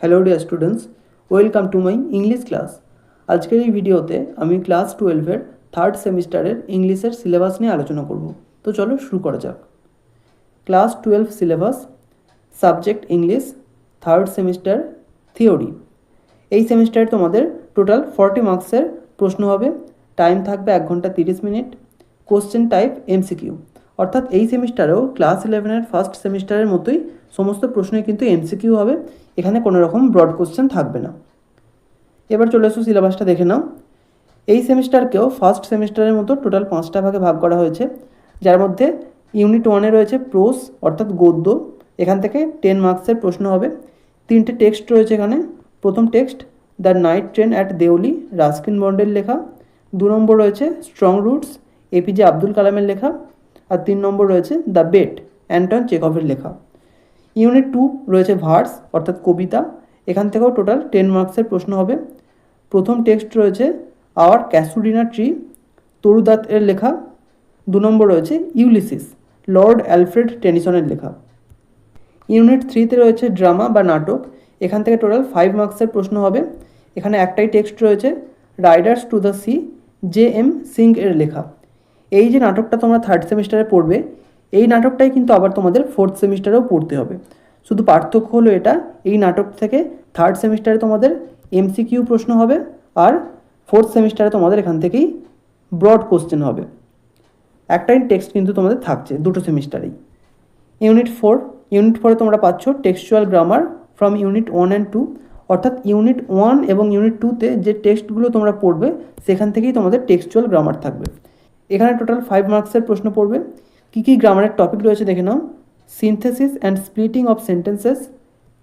Hello dear students welcome to my English class আজকের এই ভিডিওতে আমি ক্লাস টুয়েলভের থার্ড সেমিস্টারের ইংলিশের সিলেবাস নিয়ে আলোচনা করব। তো চলো শুরু করা যাক। Class twelve syllabus subject English third semester theory এই সেমিস্টারে তোমাদের টোটাল ফর্টি মার্কসের প্রশ্ন হবে। টাইম থাকবে এক ঘণ্টা তিরিশ মিনিট। কোশ্চেন টাইপ এমসিকিউ অর্থাৎ এই সেমিস্টারেও ক্লাস ইলেভেনের ফার্স্ট সেমিস্টারের মতোই সমস্ত প্রশ্নই কিন্তু এমসিকিউ হবে। এখানে কোনো রকম ব্রড কোশ্চেন থাকবে না। এবার চলে এসো সিলেবাসটা দেখে নাও। এই সেমিস্টারকেও ফার্স্ট সেমিস্টারের মতো টোটাল পাঁচটা ভাগে ভাগ করা হয়েছে। যার মধ্যে ইউনিট ওয়ানে রয়েছে প্রোস অর্থাৎ গদ্য। এখান থেকে টেন মার্কসের প্রশ্ন হবে। তিনটে টেক্সট রয়েছে এখানে। প্রথম text the night train at Deoli Ruskin বন্ডের লেখা। দু নম্বর রয়েছে স্ট্রং রুটস এপিজে আব্দুল কালামের লেখা। আর তিন নম্বর রয়েছে দ্য বেট অ্যান্টন চেকভের লেখা। ইউনিট টু রয়েছে ভার্স অর্থাৎ কবিতা। এখান থেকেও টোটাল টেন মার্কসের প্রশ্ন হবে। প্রথম টেক্সট রয়েছে আওয়ার ক্যাসুডিনা ট্রি তরুদাত এর লেখা। দু নম্বর রয়েছে ইউলিসিস লর্ড অ্যালফ্রেড টেনিসনের লেখা। ইউনিট থ্রিতে রয়েছে ড্রামা বা নাটক এখান থেকে টোটাল ফাইভ মার্কসের প্রশ্ন হবে। এখানে একটাই টেক্সট রয়েছে riders to the sea J M Synge এর লেখা। এই যে নাটকটা তোমরা থার্ড সেমিস্টারে পড়বে এই নাটকটাই কিন্তু আবার তোমাদের ফোর্থ সেমিস্টারেও পড়তে হবে। শুধু পার্থক্য হলো এটা, এই নাটক থেকে থার্ড সেমিস্টারে তোমাদের এমসিকিউ প্রশ্ন হবে আর ফোর্থ সেমিস্টারে তোমাদের এখান থেকেই ব্রড কোশ্চেন হবে। একটাই টেক্সট কিন্তু তোমাদের থাকছে দুটো সেমিস্টারেই ইউনিট ফোর ইউনিট ফোরে তোমরা পাচ্ছ textual grammar from unit one and two অর্থাৎ ইউনিট ওয়ান এবং ইউনিট টুতে যে টেক্সটগুলো তোমরা পড়বে, সেখান থেকেই তোমাদের টেক্সচুয়াল গ্রামার থাকবে। এখানে টোটাল ফাইভ মার্কসের প্রশ্ন পড়বে। কী কী গ্রামারের টপিক রয়েছে দেখে নাও। Synthesis and splitting of sentences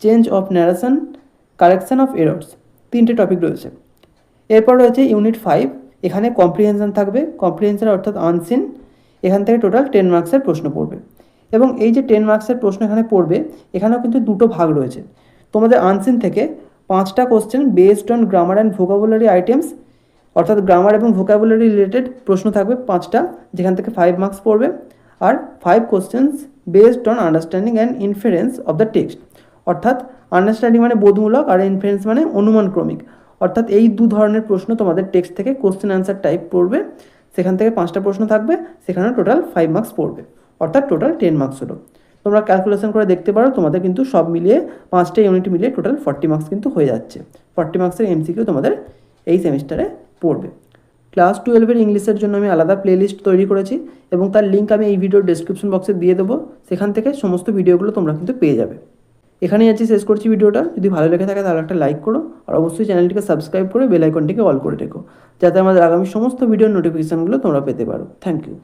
change of narration correction of errors তিনটে টপিক রয়েছে। এরপর রয়েছে ইউনিট ফাইভ এখানে কম্প্রিহেনশন থাকবে। কম্প্রিহেনশন অর্থাৎ আনসিন এখান থেকে টোটাল টেন মার্কসের প্রশ্ন পড়বে। এবং এই যে টেন মার্কসের প্রশ্ন এখানে পড়বে, এখানেও কিন্তু দুটো ভাগ রয়েছে। তোমাদের আনসিন থেকে পাঁচটা question based on grammar and vocabulary items অর্থাৎ গ্রামার এবং ভোকাবুলারি রিলেটেড প্রশ্ন থাকবে পাঁচটা, যেখান থেকে ফাইভ মার্কস পড়বে। আর five questions based on understanding and inference of the text অর্থাৎ আন্ডারস্ট্যান্ডিং মানে বোধমূলক আর ইনফারেন্স মানে অনুমানক্রমিক। অর্থাৎ, এই দু ধরনের প্রশ্ন তোমাদের টেক্সট থেকে কোশ্চেন অ্যান্সার টাইপ পড়বে। সেখান থেকে পাঁচটা প্রশ্ন থাকবে সেখানে টোটাল ফাইভ মার্কস পড়বে। অর্থাৎ টোটাল টেন মার্কস হলো। তোমরা ক্যালকুলেশন করে দেখতে পারো, তোমাদের কিন্তু সব মিলিয়ে পাঁচটা ইউনিট মিলিয়ে টোটাল ফর্টি মার্কস কিন্তু হয়ে যাচ্ছে। ফর্টি মার্কসের এমসিকিউ তোমাদের এই সেমিস্টারে পড়বে। ক্লাস টুয়েলভের ইংলিশের জন্য আমি আলাদা প্লেলিস্ট তৈরি করেছি এবং তার লিঙ্ক আমি এই ভিডিওর ডেসক্রিপশন বক্সে দিয়ে দেবো। সেখান থেকে সমস্ত ভিডিওগুলো তোমরা কিন্তু পেয়ে যাবে। এখানেই আছি, শেষ করছি ভিডিওটা। যদি ভালো লেগে থাকে তাহলে একটা লাইক করো আর অবশ্যই চ্যানেলটিকে সাবস্ক্রাইব করে বেল আইকনটিকে অল করে রেখো, যাতে আমাদের আগামী সমস্ত ভিডিওর নোটিফিকেশানগুলো তোমরা পেতে পারো। Thank you